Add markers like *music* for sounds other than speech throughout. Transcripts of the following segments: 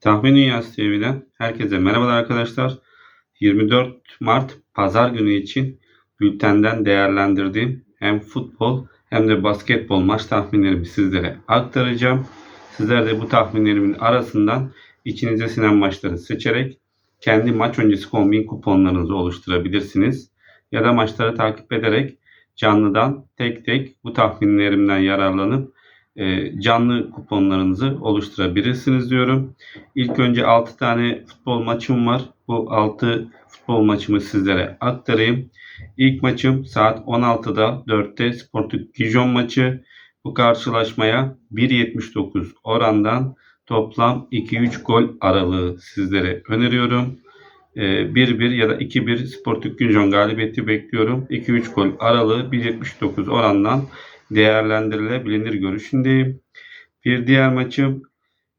Tahmin Dünyası TV'den herkese merhabalar arkadaşlar. 24 Mart Pazar günü için bültenden değerlendirdiğim hem futbol hem de basketbol maç tahminlerimi sizlere aktaracağım. Sizler de bu tahminlerimin arasından içinize sinen maçları seçerek kendi maç öncesi kombin kuponlarınızı oluşturabilirsiniz. Ya da maçları takip ederek canlıdan tek tek bu tahminlerimden yararlanıp canlı kuponlarınızı oluşturabilirsiniz diyorum. İlk önce 6 tane futbol maçım var. Bu 6 futbol maçımı sizlere aktarayım. İlk maçım saat 16'da 4'te Sporting Gijon maçı. Bu karşılaşmaya 1.79 orandan toplam 2-3 gol aralığı sizlere öneriyorum. 1-1 ya da 2-1 Sporting Gijon galibiyeti bekliyorum. 2-3 gol aralığı 1.79 orandan değerlendirilebilir görüşündeyim. Bir diğer maçım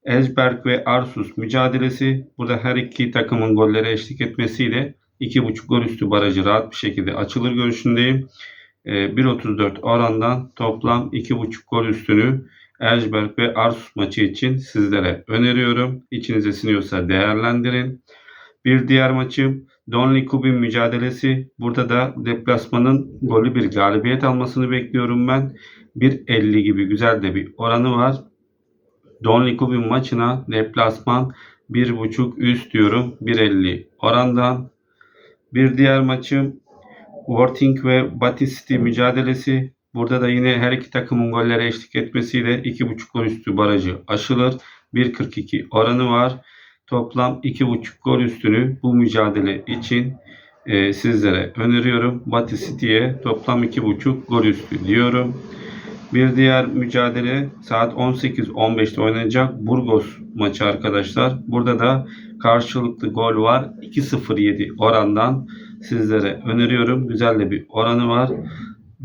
Elfberg ve Arsus mücadelesi. Burada her iki takımın golleri eşlik etmesiyle 2.5 gol üstü barajı rahat bir şekilde açılır görüşündeyim. 1.34 orandan toplam 2.5 gol üstünü Elfberg ve Arsus maçı için sizlere öneriyorum. İçinize siniyorsa değerlendirin. Bir diğer maçım Donley Kubin mücadelesi. Burada da deplasmanın golü bir galibiyet almasını bekliyorum ben. 1.50 gibi güzel de bir oranı var. Donley Kubin maçına deplasman 1.5 üst diyorum. 1.50 orandan. Bir diğer maçım Worthing ve Battisti mücadelesi. Burada da yine her iki takımın gollere eşlik etmesiyle 2.5 gol üstü barajı aşılır. 1.42 oranı var. Toplam 2.5 gol üstünü bu mücadele için e, sizlere öneriyorum. Batı City'ye toplam 2.5 gol üstü diyorum. Bir diğer mücadele saat 18-15'te oynanacak Burgos maçı arkadaşlar. Burada da karşılıklı gol var. 2-0-7 orandan sizlere öneriyorum. Güzel de bir oranı var.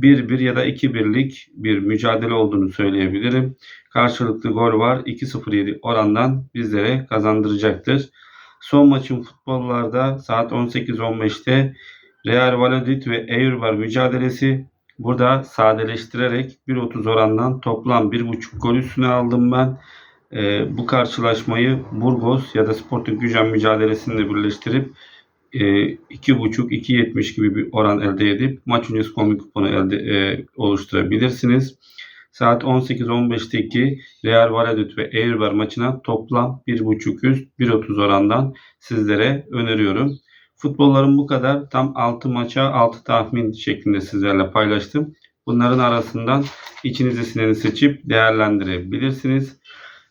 1-1 ya da 2-1'lik bir mücadele olduğunu söyleyebilirim. Karşılıklı gol var. 2-0-7 orandan bizlere kazandıracaktır. Son maçın futbollarda saat 18-15'te Real Valladolid ve Eibar mücadelesi. Burada sadeleştirerek 1.30 orandan toplam 1.5 gol üstüne aldım ben. Ee, bu karşılaşmayı Burgos ya da Sporting Gücen mücadelesinde birleştirip 2.5-2.70 gibi bir oran elde edip maç öncesi komik kuponu elde e, oluşturabilirsiniz. Saat 18-15'teki Real Valladolid ve Eibar maçına toplam 1.5 üst 1.30 orandan sizlere öneriyorum. Futbollarım bu kadar. Tam 6 maça 6 tahmin şeklinde sizlerle paylaştım. Bunların arasından içinize sineni seçip değerlendirebilirsiniz.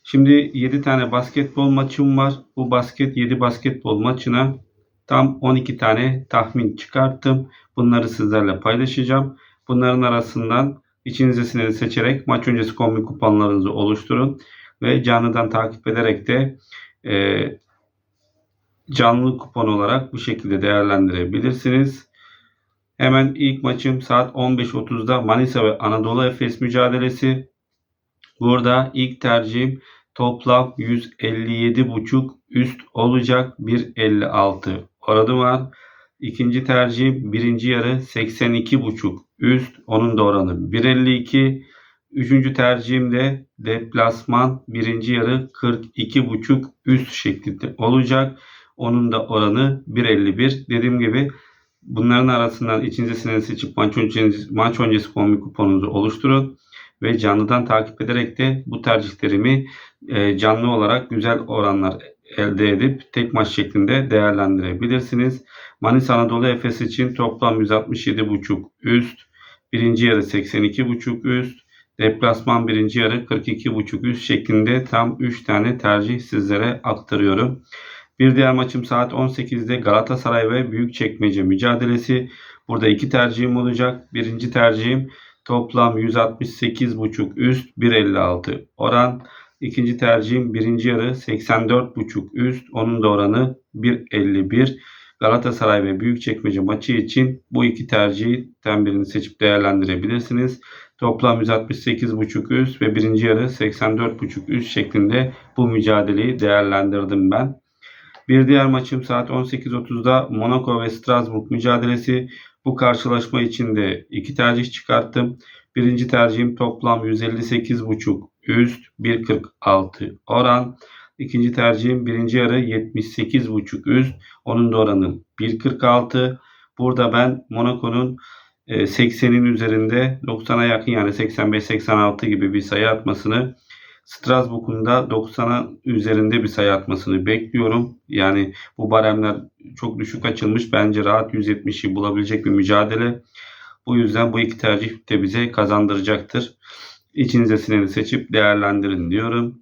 Şimdi 7 tane basketbol maçım var. Bu basket 7 basketbol maçına tam 12 tane tahmin çıkarttım. Bunları sizlerle paylaşacağım. Bunların arasından içinize sineni seçerek maç öncesi kombin kuponlarınızı oluşturun. Ve canlıdan takip ederek de e, canlı kupon olarak bu şekilde değerlendirebilirsiniz. Hemen ilk maçım saat 15.30'da Manisa ve Anadolu Efes mücadelesi. Burada ilk tercihim toplam 157.5 üst olacak 1.56 oranı var. İkinci tercihim birinci yarı 82.5 üst onun da oranı 1.52. Üçüncü tercihim de deplasman birinci yarı 42.5 üst şeklinde olacak. Onun da oranı 1.51. Dediğim gibi bunların arasından içinize sineni seçip maç öncesi, maç öncesi kombi kuponunuzu oluşturun. Ve canlıdan takip ederek de bu tercihlerimi e, canlı olarak güzel oranlar elde edip tek maç şeklinde değerlendirebilirsiniz. Manisa Anadolu Efes için toplam 167.5 üst, birinci yarı 82.5 üst, deplasman birinci yarı 42.5 üst şeklinde tam 3 tane tercih sizlere aktarıyorum. Bir diğer maçım saat 18'de Galatasaray ve Büyükçekmece mücadelesi. Burada iki tercihim olacak. Birinci tercihim toplam 168.5 üst 1.56 oran. İkinci tercihim birinci yarı 84.5 üst. Onun da oranı 1.51. Galatasaray ve Büyükçekmece maçı için bu iki tercihten birini seçip değerlendirebilirsiniz. Toplam 168.5 üst ve birinci yarı 84.5 üst şeklinde bu mücadeleyi değerlendirdim ben. Bir diğer maçım saat 18.30'da Monaco ve Strasbourg mücadelesi. Bu karşılaşma için de iki tercih çıkarttım. Birinci tercihim toplam 158.5 üst 1.46 oran. İkinci tercihim birinci yarı 78.5 üst. Onun da oranı 1.46. Burada ben Monaco'nun e, 80'in üzerinde 90'a yakın yani 85-86 gibi bir sayı atmasını Strasbourg'un da 90'a üzerinde bir sayı atmasını bekliyorum. Yani bu baremler çok düşük açılmış. Bence rahat 170'i bulabilecek bir mücadele. Bu yüzden bu iki tercih de bize kazandıracaktır. İçinize sineni seçip değerlendirin diyorum.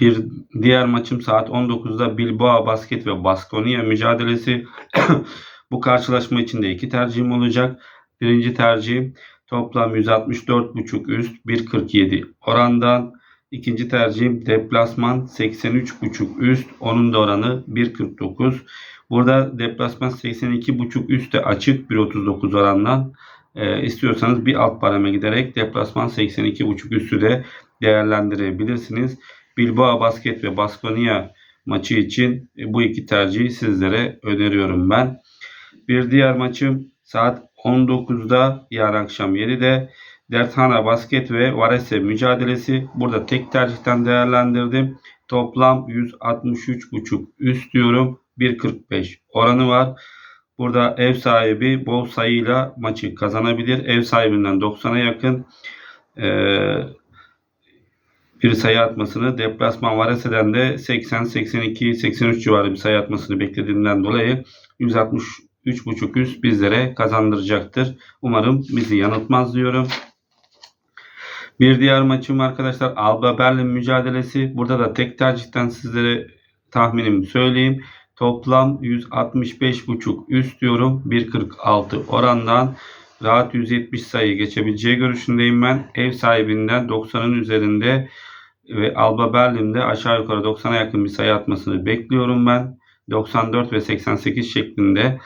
Bir diğer maçım saat 19'da Bilbao Basket ve Baskonia mücadelesi. *coughs* bu karşılaşma için de iki tercihim olacak. Birinci tercihim toplam 164.5 üst 1.47 orandan. İkinci tercihim deplasman 83.5 üst. Onun da oranı 1.49. Burada deplasman 82.5 üstte açık 1.39 orandan. E, istiyorsanız bir alt bareme giderek deplasman 82.5 üstü de değerlendirebilirsiniz. Bilbao Basket ve Baskonia maçı için e, bu iki tercihi sizlere öneriyorum ben. Bir diğer maçım saat 19'da yarın akşam 7'de Derthana Basket ve Varese mücadelesi. Burada tek tercihten değerlendirdim. Toplam 163.5 üst diyorum. 1.45 oranı var. Burada ev sahibi bol sayıyla maçı kazanabilir. Ev sahibinden 90'a yakın eee bir sayı atmasını, deplasman Varese'den de 80, 82, 83 civarı bir sayı atmasını beklediğimden dolayı 163.5 üst bizlere kazandıracaktır. Umarım bizi yanıltmaz diyorum. Bir diğer maçım arkadaşlar Alba Berlin mücadelesi. Burada da tek tercihten sizlere tahminimi söyleyeyim. Toplam 165.5 üst diyorum. 1.46 orandan rahat 170 sayı geçebileceği görüşündeyim ben. Ev sahibinden 90'ın üzerinde ve Alba Berlin'de aşağı yukarı 90'a yakın bir sayı atmasını bekliyorum ben. 94 ve 88 şeklinde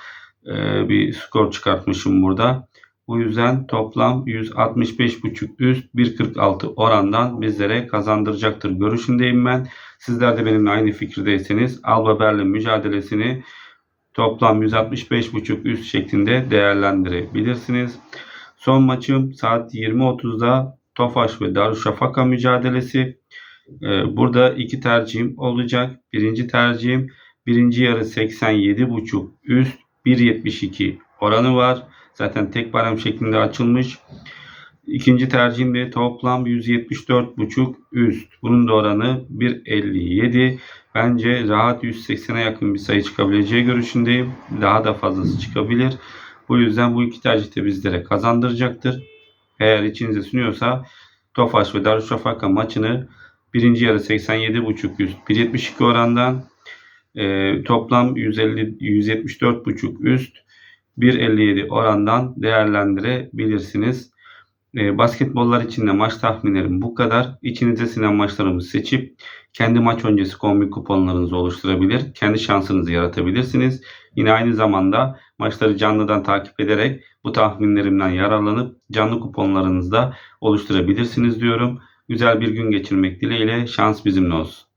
bir skor çıkartmışım burada. Bu yüzden toplam 165.5 üst 1.46 orandan bizlere kazandıracaktır görüşündeyim ben. Sizler de benimle aynı fikirdeyseniz Alba Berlin mücadelesini toplam 165.5 üst şeklinde değerlendirebilirsiniz. Son maçım saat 20.30'da Tofaş ve Darüşşafaka mücadelesi. Ee, Burada iki tercihim olacak. Birinci tercihim birinci yarı 87.5 üst 1.72 oranı var. Zaten tek barem şeklinde açılmış. İkinci tercihim de toplam 174.5 üst. Bunun da oranı 1.57. Bence rahat 180'e yakın bir sayı çıkabileceği görüşündeyim. Daha da fazlası çıkabilir. Bu yüzden bu iki tercih de bizlere kazandıracaktır. Eğer içinize sunuyorsa Tofaş ve Darüşşafaka maçını birinci yarı 87.5 üst 1.72 orandan e, toplam 150 174.5 üst 1.57 orandan değerlendirebilirsiniz. E, basketbollar için de maç tahminlerim bu kadar. İçinize sinen maçlarımızı seçip kendi maç öncesi kombi kuponlarınızı oluşturabilir. Kendi şansınızı yaratabilirsiniz. Yine aynı zamanda maçları canlıdan takip ederek bu tahminlerimden yararlanıp canlı kuponlarınızı da oluşturabilirsiniz diyorum. Güzel bir gün geçirmek dileğiyle şans bizimle olsun.